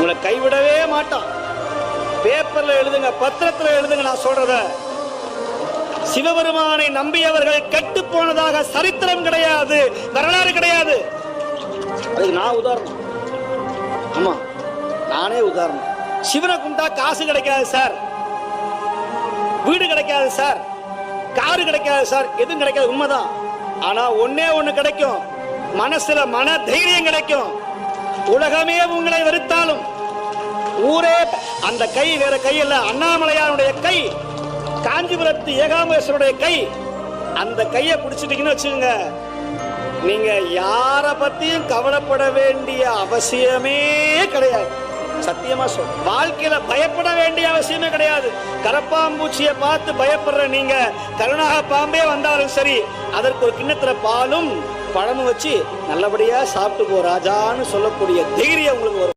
உங்களை கைவிடவே மாட்டான். பேப்பர்ல எழுதுங்க பத்திரத்துல எழுதுங்க நான் சொல்றத. சிவபெருமானை நம்பியவர்கள் கெட்டு போனதாக சரித்திரம் கிடையாது வரலாறு கிடையாது. அதுக்கு நான் உதாரணம். ஆமா நானே உதாரணம். சிவனை கும்பிட்டா காசு கிடைக்காது சார். வீடு கிடைக்காது சார். காரு கிடைக்காது சார். எதுவும் கிடைக்காது உண்மைதான். ஆனா ஒன்னே ஒண்ணு கிடைக்கும். மனசுல மன தைரியம் கிடைக்கும். உலகமே உங்களை வெறுத்தாலும் அந்த கை வேற கை இல்ல அண்ணாமலையாருடைய கை காஞ்சிபுரத்து ஏகாம்பரேஸ்வருடைய கை. அந்த கையை பிடிச்சிட்டீங்கன்னு வச்சுக்கோங்க நீங்க யார பத்தியும் கவலைப்பட வேண்டிய அவசியமே கிடையாது. சத்தியமா சொல் வாழ்க்கையில பயப்பட வேண்டிய அவசியமே கிடையாது. கரப்பாம்பூச்சியை பார்த்து பயப்படுற நீங்க கருணாக பாம்பே வந்தாலும் சரி அதற்கு ஒரு கிண்ணத்துல பாலும் பழமும் வச்சு நல்லபடியா சாப்பிட்டு போ ராஜான்னு சொல்லக்கூடிய தைரியம் உங்களுக்கு வரும்.